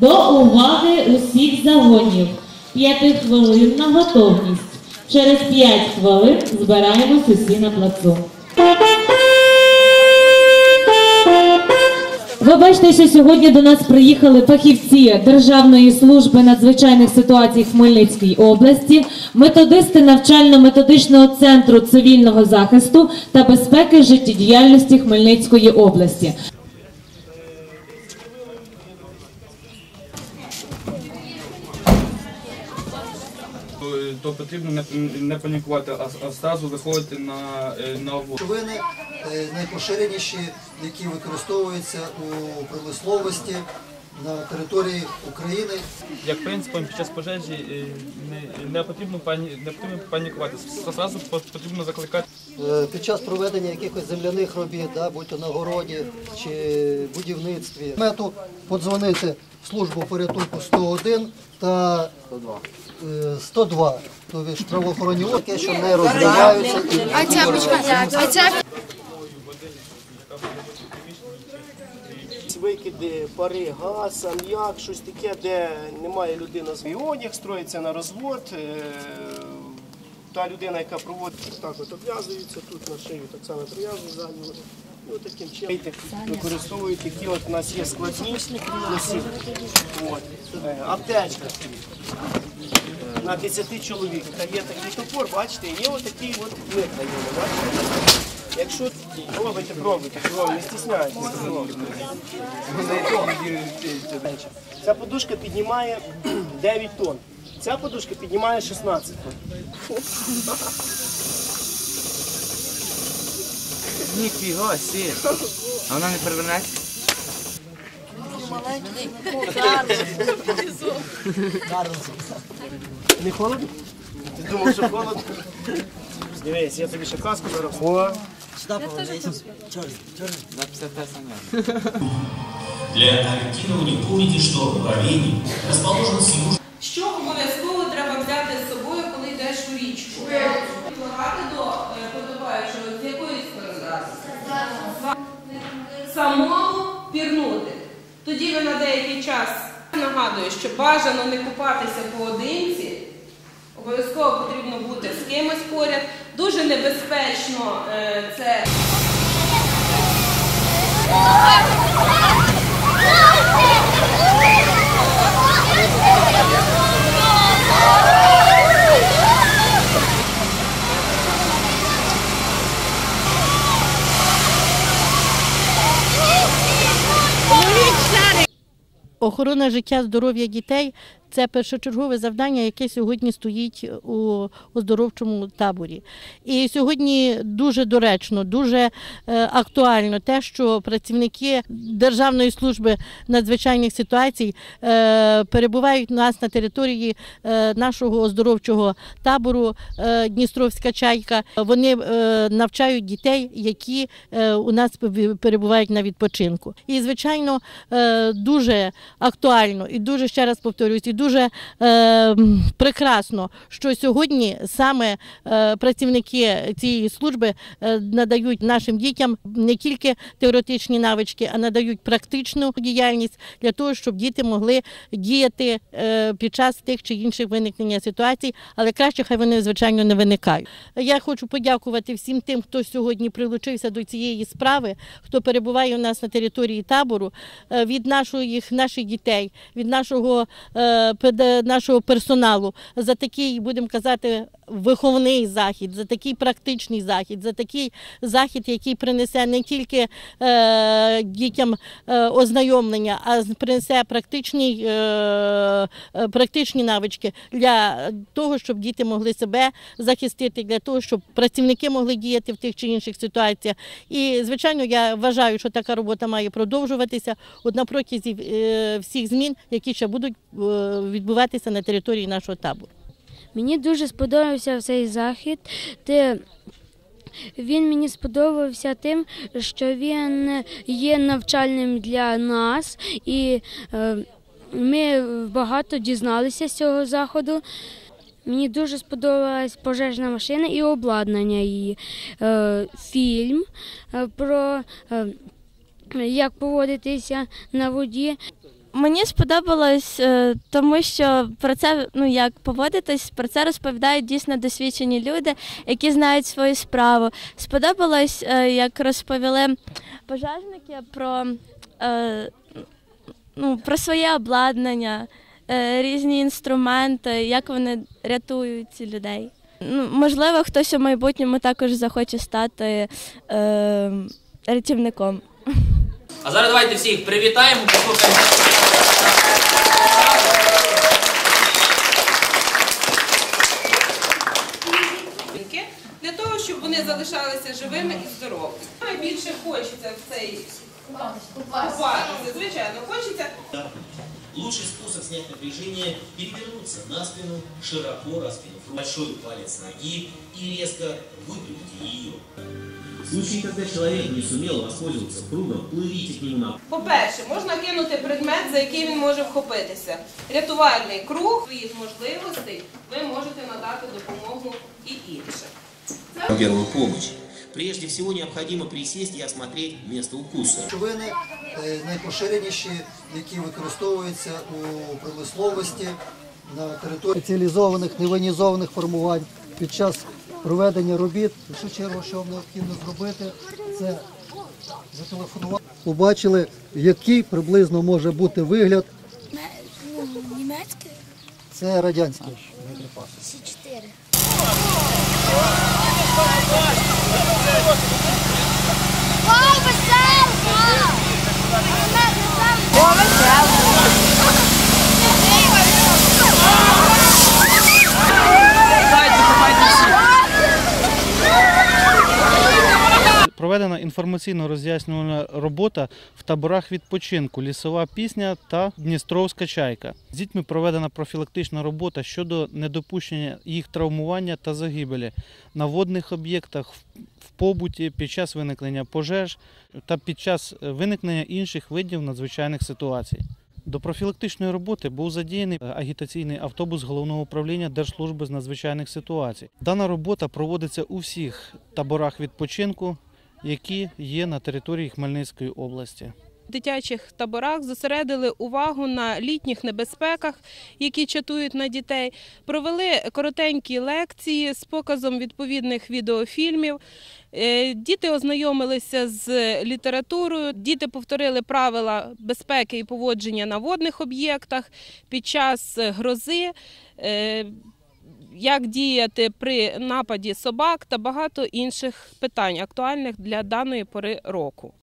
До уваги усіх загонів. П'ятихвилинна готовність. Через 5 хвилин збираємось усі на плацу. Ви бачите, що сьогодні до нас приїхали фахівці Державної служби надзвичайних ситуацій Хмельницької області, методисти навчально-методичного центру цивільного захисту та безпеки життєдіяльності Хмельницької області. То потрібно не, не панікувати, а, а зразу виходити на, е, на обу. Речовини е, найпоширеніші, які використовуються у промисловості на території України. Як принципом під час пожежі е, не, не, потрібно пані, не потрібно панікувати. Зразу потрібно закликати. Під час проведення якихось земляних робіт, да, будь то на городі чи будівництві, мету подзвонити службу порятунку 101 та 102. 102 тобто ж правоохоронні органи, що не розвиваються. і А цяпочка, а ця Викиди, пари, газ, ам'як, щось таке, де немає людини свій одяг, строїться на розвод. е, Та людина, яка проводить, так от обв'язується тут на шию, так само прив'язує задню. Ну, таким чином використовують, які от у нас є складні носі. От. Е, Аптечка на 10 чоловік. Та є такий топор, бачите, є отакий от клик на ньому, бачите? Якщо пробуйте, пробуйте, пробуйте, не стісняйтеся. Ця подушка піднімає 9 тонн. Ця подушка піднімає 16 тонн. Ніфіга, сі. А вона не перевернеться? Не холодно? Ти думав, що холодно? Дивись, я тобі ще каску зараз. О, На 50 саме. Для корректирования помните, что управление расположено с южной Що обов'язково треба взяти з собою, коли йдеш у річку? Пливати до е, потопаючого з якої сторони? Самому пірнути. Тоді ви на деякий час нагадую, що бажано не купатися поодинці. Обов'язково потрібно бути з кимось поряд. Дуже небезпечно е, це. Охорона життя, здоров'я дітей це першочергове завдання, яке сьогодні стоїть у оздоровчому таборі. І сьогодні дуже доречно, дуже е, актуально те, що працівники Державної служби надзвичайних ситуацій е, перебувають у нас на території е, нашого оздоровчого табору Дністровська чайка. Вони навчають дітей, які у нас перебувають на відпочинку. І звичайно, дуже актуально і дуже ще раз повторюсь, дуже е, прекрасно, що сьогодні саме е, працівники цієї служби е, надають нашим дітям не тільки теоретичні навички, а надають практичну діяльність для того, щоб діти могли діяти е, під час тих чи інших виникнення ситуацій, але краще хай вони звичайно не виникають. Я хочу подякувати всім тим, хто сьогодні прилучився до цієї справи, хто перебуває у нас на території табору, е, від наших, наших дітей, від нашого, е, нашого персоналу. За такий, будемо казати, виховний захід, за такий практичний захід, за такий захід, який принесе не тільки е, дітям е, ознайомлення, а принесе практичні, е, е, практичні навички для того, щоб діти могли себе захистити, для того, щоб працівники могли діяти в тих чи інших ситуаціях. І, звичайно, я вважаю, що така робота має продовжуватися от на протязі е, всіх змін, які ще будуть е, відбуватися на території нашого табору. Мені дуже сподобався цей захід. Ти... Він мені сподобався тим, що він є навчальним для нас, і е, ми багато дізналися з цього заходу. Мені дуже сподобалась пожежна машина і обладнання її. Е, фільм е, про як поводитися на воді. Мені сподобалось, е, тому що про це ну як поводитись, про це розповідають дійсно досвідчені люди, які знають свою справу. Сподобалось, е, як розповіли пожежники про, е, ну, про своє обладнання, різні інструменти, як вони рятують людей. Ну, можливо, хтось у майбутньому також захоче стати е, рятівником. А зараз давайте всіх привітаємо, послухаємо. для того, щоб вони залишалися живими і здоровими. Найбільше хочеться в цей купатися, звичайно, хочеться снять напряжение – перевернуться на спину, широко раскинув большой палец ноги и резко выпрямите ее. В случае, когда человек не сумел воспользоваться кругом, плывите к нему на По-перше, можна кинути предмет, за який він може вхопитися. Рятувальний круг своїх можливостей ви можете надати допомогу і іншим. первую помощь прежде всего необходимо присесть и осмотреть место укуса. Швини е, найпоширеніші, які використовуються у промисловості на території спеціалізованих невинізованих формувань під час проведення робіт. Першу чергу, що вам необхідно зробити, це зателефонувати. Побачили, який приблизно може бути вигляд. Німецьке. Це радянський Сі 4 Vai, Marcelo, vai! Проведена інформаційно-роз'яснювальна робота в таборах відпочинку, лісова пісня та Дністровська чайка. З дітьми проведена профілактична робота щодо недопущення їх травмування та загибелі на водних об'єктах, в- побуті під час виникнення пожеж та під час е, виникнення інших видів надзвичайних ситуацій. До профілактичної роботи був задіяний агітаційний автобус головного управління Держслужби з надзвичайних ситуацій. Дана робота проводиться у всіх таборах відпочинку, які є на території Хмельницької області. В дитячих таборах зосередили увагу на літніх небезпеках, які чатують на дітей. Провели коротенькі лекції з показом відповідних відеофільмів. Е, Діти ознайомилися з літературою, діти повторили правила безпеки і поводження на водних об'єктах під час грози. Як діяти при нападі собак та багато інших питань, актуальних для даної пори року.